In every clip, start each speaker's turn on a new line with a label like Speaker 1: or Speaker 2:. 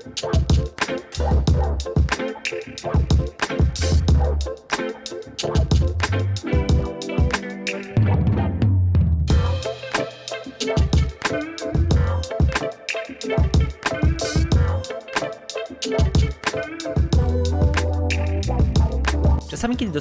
Speaker 1: Thank you.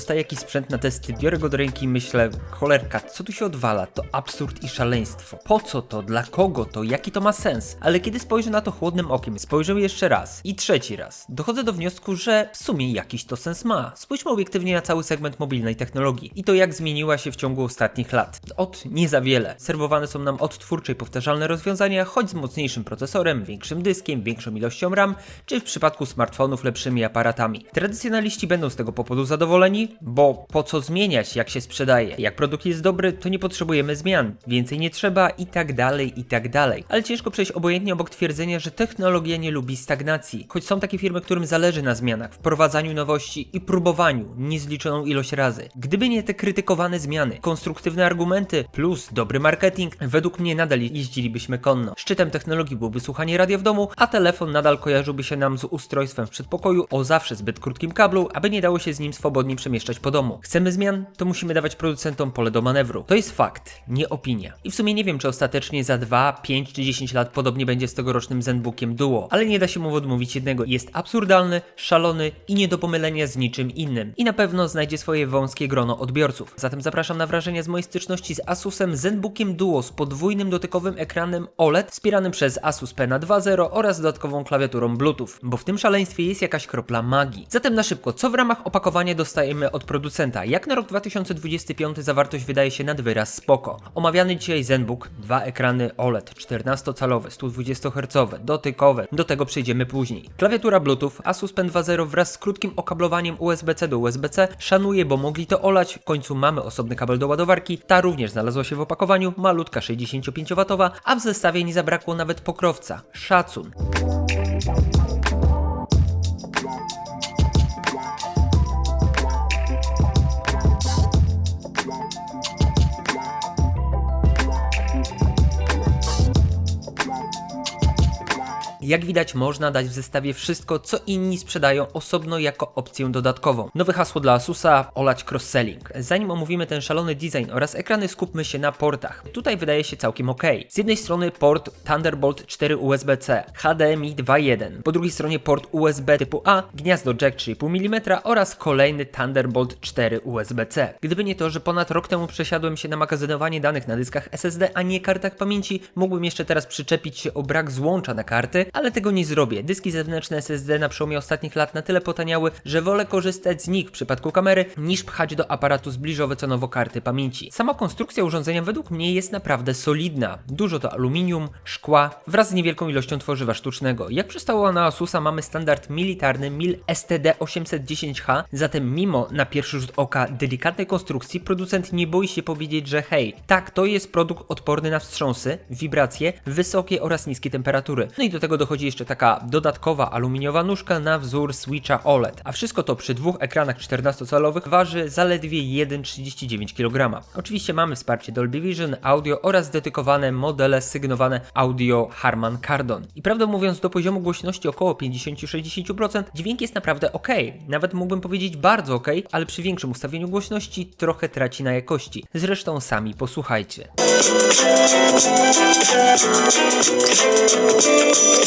Speaker 1: Dostaję jakiś sprzęt na testy, biorę go do ręki i myślę, cholerka, co tu się odwala? To absurd i szaleństwo. Po co to? Dla kogo to? Jaki to ma sens? Ale kiedy spojrzę na to chłodnym okiem, spojrzę jeszcze raz i trzeci raz, dochodzę do wniosku, że w sumie jakiś to sens ma. Spójrzmy obiektywnie na cały segment mobilnej technologii i to jak zmieniła się w ciągu ostatnich lat. Od nie za wiele. Serwowane są nam odtwórcze i powtarzalne rozwiązania, choć z mocniejszym procesorem, większym dyskiem, większą ilością RAM, czy w przypadku smartfonów lepszymi aparatami. Tradycjonaliści będą z tego powodu zadowoleni, bo po co zmieniać, jak się sprzedaje? Jak produkt jest dobry, to nie potrzebujemy zmian, więcej nie trzeba i tak dalej, i tak dalej. Ale ciężko przejść obojętnie obok twierdzenia, że technologia nie lubi stagnacji. Choć są takie firmy, którym zależy na zmianach, wprowadzaniu nowości i próbowaniu niezliczoną ilość razy. Gdyby nie te krytykowane zmiany, konstruktywne argumenty plus dobry marketing, według mnie nadal jeździlibyśmy konno. Szczytem technologii byłby słuchanie radia w domu, a telefon nadal kojarzyłby się nam z ustrojstwem w przedpokoju o zawsze zbyt krótkim kablu, aby nie dało się z nim swobodnie przemieszczać po domu. Chcemy zmian? To musimy dawać producentom pole do manewru. To jest fakt, nie opinia. I w sumie nie wiem, czy ostatecznie za 2, 5 czy 10 lat podobnie będzie z tegorocznym Zenbookiem Duo, ale nie da się mu odmówić jednego. Jest absurdalny, szalony i nie do pomylenia z niczym innym. I na pewno znajdzie swoje wąskie grono odbiorców. Zatem zapraszam na wrażenia z mojej styczności z Asusem Zenbookiem Duo z podwójnym dotykowym ekranem OLED wspieranym przez Asus Pena 2.0 oraz dodatkową klawiaturą Bluetooth, bo w tym szaleństwie jest jakaś kropla magii. Zatem na szybko, co w ramach opakowania dostajemy od producenta? Jak na rok 2025 zawartość wydaje się nad wyraz spoko. Omawiany dzisiaj Zenbook, dwa ekrany OLED, 14-calowe, 120 Hz, dotykowe, do tego przejdziemy później. Klawiatura Bluetooth, Asus Pen 2.0 wraz z krótkim okablowaniem USB-C do USB-C, szanuję, bo mogli to olać, w końcu mamy osobny kabel do ładowarki, ta również znalazła się w opakowaniu, malutka 65W, a w zestawie nie zabrakło nawet pokrowca. Szacun. Jak widać, można dać w zestawie wszystko, co inni sprzedają osobno jako opcję dodatkową. Nowe hasło dla Asusa olać cross-selling. Zanim omówimy ten szalony design oraz ekrany, skupmy się na portach. Tutaj wydaje się całkiem ok. Z jednej strony port Thunderbolt 4 USB-C, HDMI 2.1, po drugiej stronie port USB typu A, gniazdo jack 3,5 mm oraz kolejny Thunderbolt 4 USB-C. Gdyby nie to, że ponad rok temu przesiadłem się na magazynowanie danych na dyskach SSD, a nie kartach pamięci, mógłbym jeszcze teraz przyczepić się o brak złącza na karty, ale tego nie zrobię. Dyski zewnętrzne SSD na przełomie ostatnich lat na tyle potaniały, że wolę korzystać z nich w przypadku kamery, niż pchać do aparatu zbliżowe cenowo karty pamięci. Sama konstrukcja urządzenia według mnie jest naprawdę solidna. Dużo to aluminium, szkła wraz z niewielką ilością tworzywa sztucznego. Jak przystało na Asusa mamy standard militarny MIL STD 810H, zatem mimo na pierwszy rzut oka delikatnej konstrukcji, producent nie boi się powiedzieć, że hej, tak, to jest produkt odporny na wstrząsy, wibracje, wysokie oraz niskie temperatury. No i do tego dochodzi jeszcze taka dodatkowa aluminiowa nóżka na wzór Switcha OLED. A wszystko to przy dwóch ekranach 14-calowych waży zaledwie 1,39 kg. Oczywiście mamy wsparcie Dolby Vision, audio oraz dedykowane modele sygnowane audio Harman Kardon. I prawdę mówiąc, do poziomu głośności około 50-60% dźwięk jest naprawdę ok. Nawet mógłbym powiedzieć bardzo ok, ale przy większym ustawieniu głośności trochę traci na jakości. Zresztą sami posłuchajcie.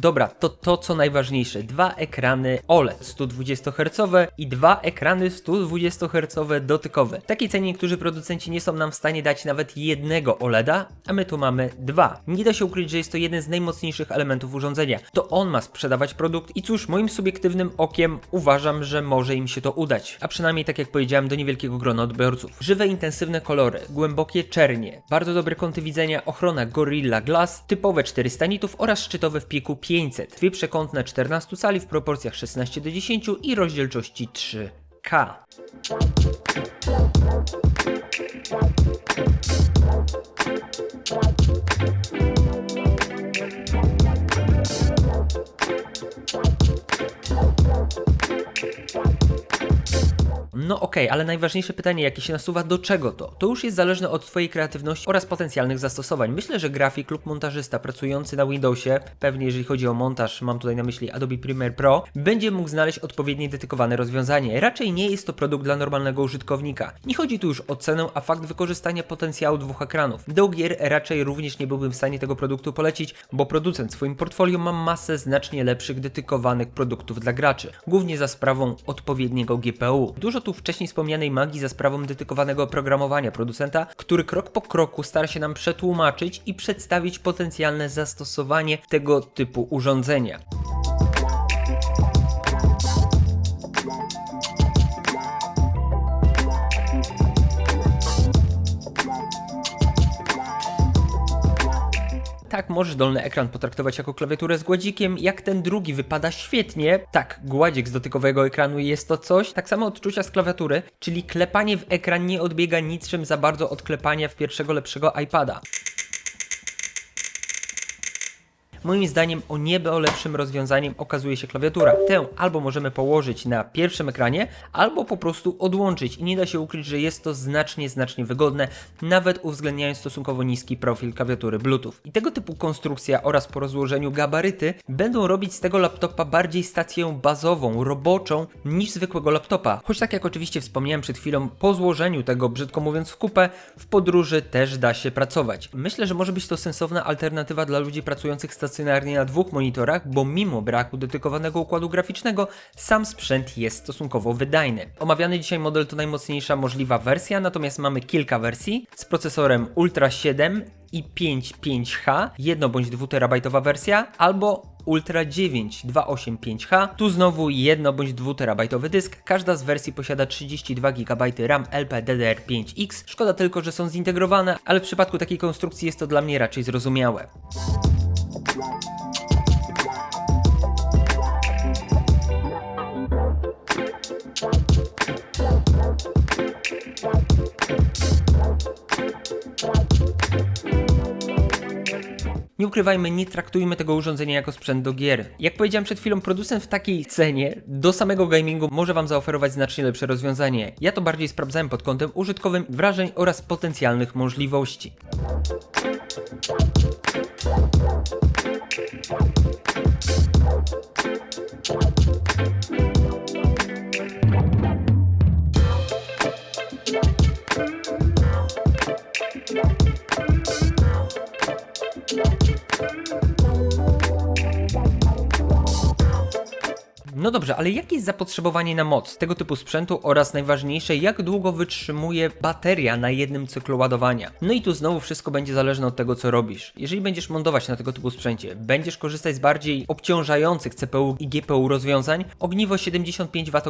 Speaker 1: Dobra, to to co najważniejsze. Dwa ekrany OLED 120 Hz i dwa ekrany 120 Hz dotykowe. W takiej cenie niektórzy producenci nie są nam w stanie dać nawet jednego OLEDa, a my tu mamy dwa. Nie da się ukryć, że jest to jeden z najmocniejszych elementów urządzenia. To on ma sprzedawać produkt i cóż, moim subiektywnym okiem uważam, że może im się to udać. A przynajmniej tak jak powiedziałem, do niewielkiego grona odbiorców. Żywe, intensywne kolory, głębokie czernie, bardzo dobre kąty widzenia, ochrona Gorilla Glass, typowe 400 nitów oraz szczytowe w piku 500. Dwie przekątne 14 cali w proporcjach 16 do 10 i rozdzielczości 3K. Okej, ale najważniejsze pytanie, jakie się nasuwa, do czego to? To już jest zależne od Twojej kreatywności oraz potencjalnych zastosowań. Myślę, że grafik lub montażysta pracujący na Windowsie, pewnie jeżeli chodzi o montaż, mam tutaj na myśli Adobe Premiere Pro, będzie mógł znaleźć odpowiednie dedykowane rozwiązanie. Raczej nie jest to produkt dla normalnego użytkownika. Nie chodzi tu już o cenę, a fakt wykorzystania potencjału dwóch ekranów. Do gier raczej również nie byłbym w stanie tego produktu polecić, bo producent w swoim portfolio ma masę znacznie lepszych dedykowanych produktów dla graczy, głównie za sprawą odpowiedniego GPU. Dużo tu wcześniej wspomnianej magii za sprawą dedykowanego oprogramowania producenta, który krok po kroku stara się nam przetłumaczyć i przedstawić potencjalne zastosowanie tego typu urządzenia. Tak, możesz dolny ekran potraktować jako klawiaturę z gładzikiem, jak ten drugi wypada świetnie. Tak, gładzik z dotykowego ekranu jest to coś. Tak samo odczucia z klawiatury, czyli klepanie w ekran nie odbiega niczym za bardzo od klepania w pierwszego lepszego iPada. Moim zdaniem o niebo lepszym rozwiązaniem okazuje się klawiatura. Tę albo możemy położyć na pierwszym ekranie, albo po prostu odłączyć i nie da się ukryć, że jest to znacznie, znacznie wygodne, nawet uwzględniając stosunkowo niski profil klawiatury Bluetooth. I tego typu konstrukcja oraz po rozłożeniu gabaryty będą robić z tego laptopa bardziej stację bazową, roboczą niż zwykłego laptopa. Choć tak jak oczywiście wspomniałem przed chwilą, po złożeniu tego, brzydko mówiąc w kupę, w podróży też da się pracować. Myślę, że może być to sensowna alternatywa dla ludzi pracujących stacjonarnie na dwóch monitorach, bo mimo braku dedykowanego układu graficznego, sam sprzęt jest stosunkowo wydajny. Omawiany dzisiaj model to najmocniejsza możliwa wersja, natomiast mamy kilka wersji z procesorem Ultra 7 i 5 5H, 1 bądź 2 terabajtowa wersja, albo Ultra 9 285H. Tu znowu 1 bądź 2 terabajtowy dysk. Każda z wersji posiada 32 GB RAM LPDDR5X. Szkoda tylko, że są zintegrowane, ale w przypadku takiej konstrukcji jest to dla mnie raczej zrozumiałe. Nie ukrywajmy, nie traktujmy tego urządzenia jako sprzęt do gier. Jak powiedziałem przed chwilą, producent w takiej cenie do samego gamingu może Wam zaoferować znacznie lepsze rozwiązanie. Ja to bardziej sprawdzałem pod kątem użytkowym, wrażeń oraz potencjalnych możliwości. Thank you. No dobrze, ale jakie jest zapotrzebowanie na moc tego typu sprzętu oraz najważniejsze, jak długo wytrzymuje bateria na jednym cyklu ładowania? No i tu znowu wszystko będzie zależne od tego, co robisz. Jeżeli będziesz montować na tego typu sprzęcie, będziesz korzystać z bardziej obciążających CPU i GPU rozwiązań, ogniwo 75 Wh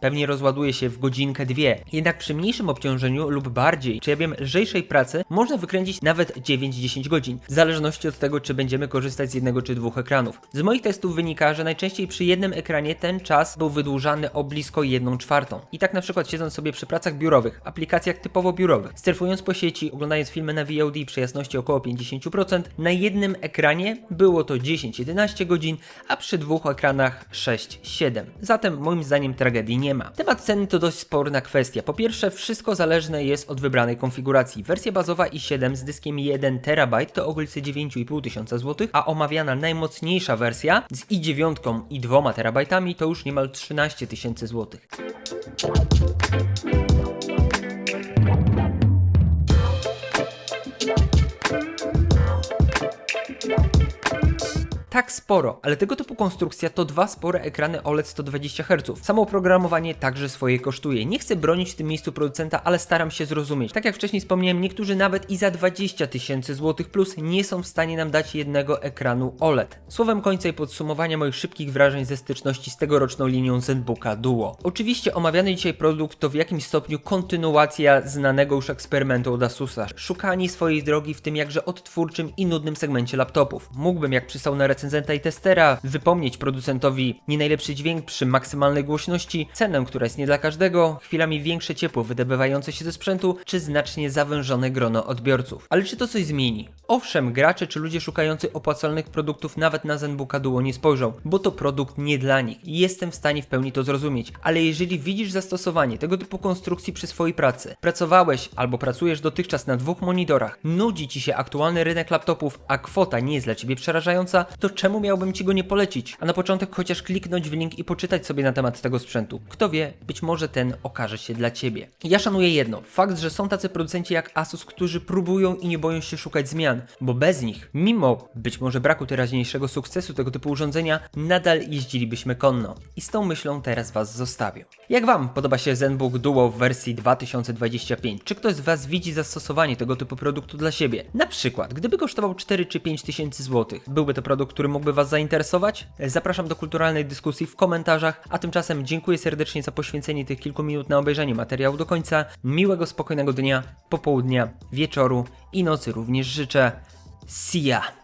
Speaker 1: pewnie rozładuje się w godzinkę, dwie. Jednak przy mniejszym obciążeniu lub bardziej, czy ja wiem, lżejszej pracy, można wykręcić nawet 9-10 godzin, w zależności od tego, czy będziemy korzystać z jednego czy dwóch ekranów. Z moich testów wynika, że najczęściej przy jednym ekranie ten czas był wydłużany o blisko 1 czwartą. I tak na przykład siedząc sobie przy pracach biurowych, aplikacjach typowo biurowych, surfując po sieci, oglądając filmy na VOD przy jasności około 50%, na jednym ekranie było to 10-11 godzin, a przy dwóch ekranach 6-7. Zatem moim zdaniem tragedii nie ma. Temat ceny to dość sporna kwestia. Po pierwsze, wszystko zależne jest od wybranej konfiguracji. Wersja bazowa i7 z dyskiem 1 TB to okolice 9,5 tysiąca złotych, a omawiana najmocniejsza wersja z i9 i 2 TB to już niemal 13 tysięcy złotych. Tak sporo, ale tego typu konstrukcja to dwa spore ekrany OLED 120 Hz. Samo oprogramowanie także swoje kosztuje. Nie chcę bronić w tym miejscu producenta, ale staram się zrozumieć. Tak jak wcześniej wspomniałem, niektórzy nawet i za 20 tysięcy złotych plus nie są w stanie nam dać jednego ekranu OLED. Słowem końca i podsumowania moich szybkich wrażeń ze styczności z tegoroczną linią ZenBooka Duo. Oczywiście omawiany dzisiaj produkt to w jakimś stopniu kontynuacja znanego już eksperymentu od Asusa. Szukanie swojej drogi w tym jakże odtwórczym i nudnym segmencie laptopów. Mógłbym, jak przystał na recenzenta i testera, wypomnieć producentowi nie najlepszy dźwięk przy maksymalnej głośności, cenę, która jest nie dla każdego, chwilami większe ciepło wydobywające się ze sprzętu, czy znacznie zawężone grono odbiorców. Ale czy to coś zmieni? Owszem, gracze czy ludzie szukający opłacalnych produktów nawet na Zenbooka Duo nie spojrzą, bo to produkt nie dla nich. Jestem w stanie w pełni to zrozumieć, ale jeżeli widzisz zastosowanie tego typu konstrukcji przy swojej pracy, pracowałeś albo pracujesz dotychczas na dwóch monitorach, nudzi ci się aktualny rynek laptopów, a kwota nie jest dla ciebie przerażająca, to czemu miałbym ci go nie polecić? A na początek chociaż kliknąć w link i poczytać sobie na temat tego sprzętu. Kto wie, być może ten okaże się dla ciebie. Ja szanuję jedno, fakt, że są tacy producenci jak Asus, którzy próbują i nie boją się szukać zmian, bo bez nich, mimo być może braku teraźniejszego sukcesu tego typu urządzenia, nadal jeździlibyśmy konno. I z tą myślą teraz was zostawię. Jak wam podoba się ZenBook Duo w wersji 2025? Czy ktoś z was widzi zastosowanie tego typu produktu dla siebie? Na przykład, gdyby kosztował 4 czy 5 tysięcy złotych, byłby to produkt, który mógłby was zainteresować? Zapraszam do kulturalnej dyskusji w komentarzach, a tymczasem dziękuję serdecznie za poświęcenie tych kilku minut na obejrzenie materiału do końca. Miłego, spokojnego dnia, popołudnia, wieczoru i nocy również życzę. See ya!